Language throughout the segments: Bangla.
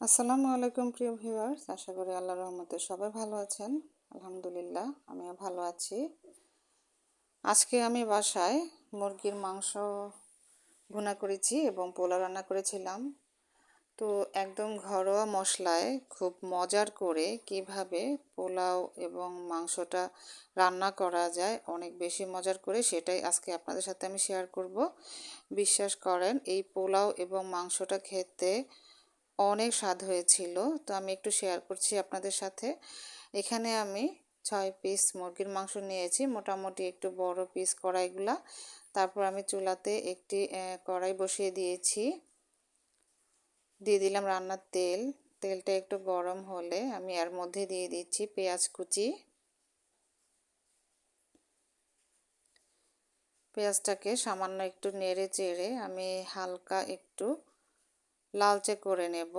আসসালামু আলাইকুম প্রিয় ভিউয়ার্স, আশা করি আল্লাহ রহমতে সবাই ভালো আছেন। আলহামদুলিল্লাহ, আমিও ভালো আছি। আজকে আমি বাসায় মুরগির মাংস ভুনা করেছি এবং পোলাও রান্না করেছিলাম। তো একদম ঘরোয়া মশলায় খুব মজার করে কীভাবে পোলাও এবং মাংসটা রান্না করা যায়, অনেক বেশি মজার করে সেটাই আজকে আপনাদের সাথে আমি শেয়ার করব। বিশ্বাস করেন, এই পোলাও এবং মাংসটা খেতে অনেক স্বাদ হয়েছিল। তো আমি একটু শেয়ার করছি আপনাদের সাথে। এখানে আমি ছয় পিস মুরগির মাংস নিয়েছি। মোটামুটি একটু বড় পিস কড়াইগুলা। তারপর আমি চুলাতে একটি কড়াই বসিয়ে দিয়েছি। দিয়ে দিলাম রান্নার তেল। তেলটা একটু গরম হলে আমি এর মধ্যে দিয়ে দিচ্ছি পেঁয়াজ কুচি। পেঁয়াজটাকে সামান্য একটু নেড়ে চেড়ে আমি হালকা একটু লালচে করে নেব।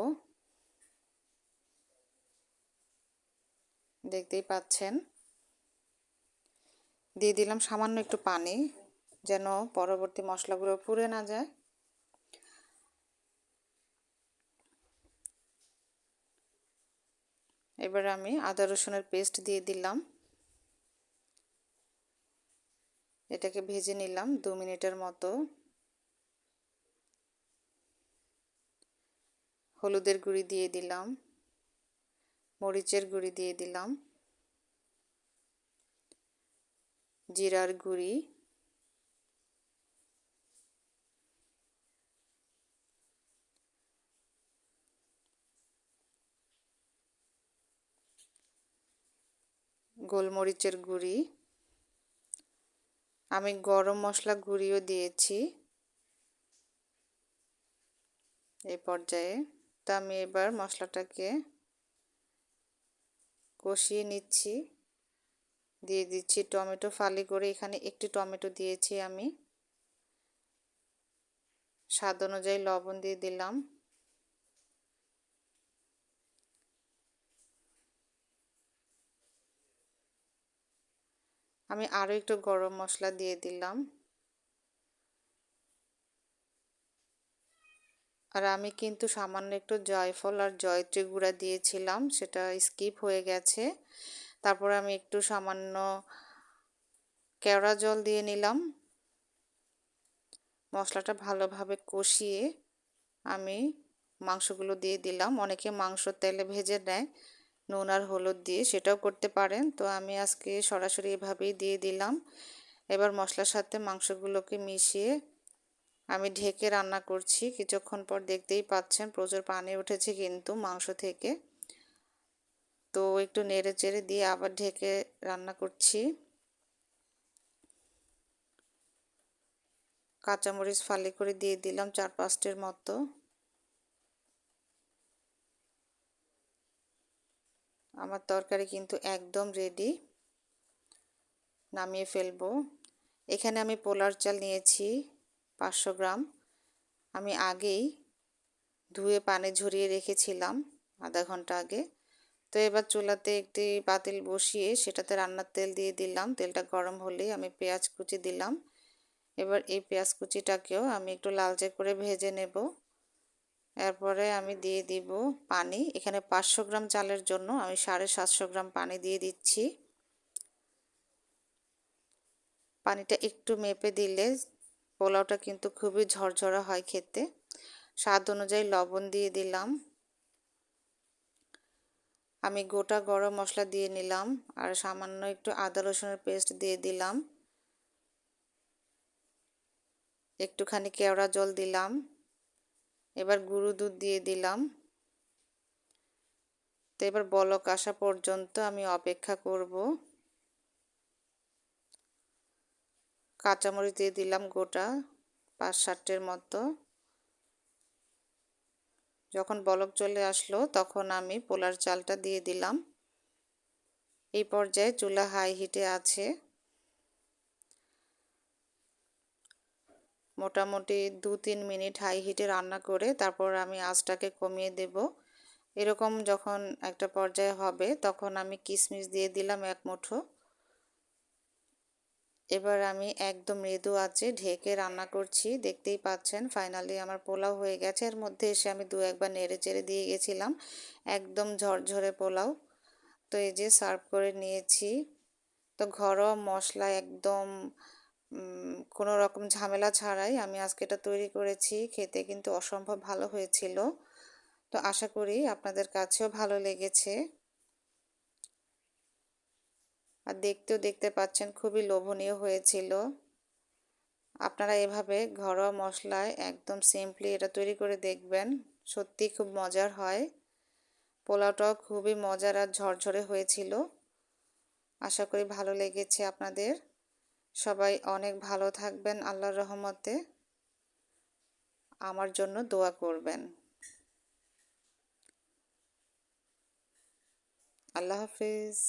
দেখতেই পাচ্ছেন। দিয়ে দিলাম সামান্য একটু পানি, যেন পরবর্তী মশলাগুলো পুড়ে না যায়। এবার আমি আদা রসুনের পেস্ট দিয়ে দিলাম। এটাকে ভেজে নিলাম দু মিনিটের মতো। হলুদের গুঁড়ি দিয়ে দিলাম, মরিচের গুঁড়ি দিয়ে দিলাম, জিরার গুঁড়ি, গোলমরিচের গুঁড়ি, আমি গরম মশলা গুঁড়িও দিয়েছি এই পর্যায়ে। আমি এবার মশলাটাকে কষিয়ে নিচ্ছি। দিয়ে দিচ্ছি টমেটো ফালি করে এখানে একটি টমেটো দিয়েছি আমি। স্বাদ অনুযায়ী লবণ দিয়ে দিলাম। আমি আরও একটু গরম মশলা দিয়ে দিলাম। আর আমি কিন্তু সামান্য একটু জয়ফল আর জয়ত্রী গুঁড়া দিয়েছিলাম, সেটা স্কিপ হয়ে গেছে। তারপর আমি একটু সামান্য কেওড়া জল দিয়ে নিলাম। মশলাটা ভালোভাবে কষিয়ে আমি মাংসগুলো দিয়ে দিলাম। অনেকে মাংস তেলে ভেজে নেয়, নুন আর হলুদ দিয়ে সেটাও করতে পারেন। তো আমি আজকে সরাসরি এভাবেই দিয়ে দিলাম। এবার মশলার সাথে মাংসগুলোকে মিশিয়ে আমি ঢেকে রান্না করছি। কিছুক্ষণ পর দেখতেই পাচ্ছেন প্রচুর পানি উঠেছে কিন্তু মাংস থেকে। তো একটু নেড়ে চেড়ে দিয়ে আবার ঢেকে রান্না করছি। কাঁচামরিচ ফালি করে দিয়ে দিলাম চার পাঁচটির মতো। আমার তরকারি কিন্তু একদম রেডি নামিয়ে ফেলব। এখানে আমি পোলার চাল নিয়েছি। পাঁচশো গ্রাম। আমি আগেই ধুয়ে পানি ঝরিয়ে রেখেছিলাম আধা ঘণ্টা আগে। তো এবার চুলাতে একটি পাতিল বসিয়ে সেটাতে রান্নার তেল দিয়ে দিলাম। তেলটা গরম হলেই আমি পেঁয়াজ কুচি দিলাম। এবার এই পেঁয়াজ কুচিটাকেও আমি একটু লালচে করে ভেজে নেব। এরপরে আমি দিয়ে দিব পানি। এখানে পাঁচশো গ্রাম চালের জন্য আমি সাড়ে সাতশো গ্রাম পানি দিয়ে দিচ্ছি। পানিটা একটু মেপে দিলে পোলাওটা কিন্তু খুবই ঝরঝরা হয় খেতে। স্বাদ অনুযায়ী লবণ দিয়ে দিলাম। আমি গোটা গরম মশলা দিয়ে নিলাম আর সামান্য একটু আদা রসুনের পেস্ট দিয়ে দিলাম। একটুখানি কেওড়া জল দিলাম। এবার গুঁড়ো দুধ দিয়ে দিলাম। তো এবার বলক আসা পর্যন্ত আমি অপেক্ষা করব। কাঁচামরিচ দিয়ে দিলাম গোটা পাঁচ সাতটের মতো। যখন বলক চলে আসলো তখন আমি পোলার চালটা দিয়ে দিলাম। এই পর্যায়ে চুলা হাই হিটে আছে। মোটামুটি দু তিন মিনিট হাই হিটে রান্না করে তারপর আমি আঁচটাকে কমিয়ে দেব। এরকম যখন একটা পর্যায়ে হবে তখন আমি কিশমিশ দিয়ে দিলাম এক মুঠো। এবার আমি একদম মৃদু আছে ঢেকে রান্না করছি। দেখতেই পাচ্ছেন ফাইনালি আমার পোলাও হয়ে গেছে। এর মধ্যে এসে আমি দু একবার নেড়ে চেড়ে দিয়ে গেছিলাম। একদম ঝরঝরে পোলাও। তো এই যে সার্ভ করে নিয়েছি। তো ঘরোয়া মশলা একদম কোনো রকম ঝামেলা ছাড়াই আমি আজকে এটা তৈরি করেছি। খেতে কিন্তু অসম্ভব ভালো হয়েছিল। তো আশা করি আপনাদের কাছেও ভালো লেগেছে। আর দেখতেও দেখতে পাচ্ছেন খুবই লোভনীয় হয়েছিল। আপনারা এভাবে ঘরোয়া মশলায় একদম সিম্পলি এটা তৈরি করে দেখবেন। সত্যি খুব মজার হয়। পোলাওটাও খুবই মজার আর ঝরঝরে হয়েছিল। আশা করি ভালো লেগেছে আপনাদের। সবাই অনেক ভালো থাকবেন আল্লাহর রহমতে। আমার জন্য দোয়া করবেন। আল্লাহ হাফিজ।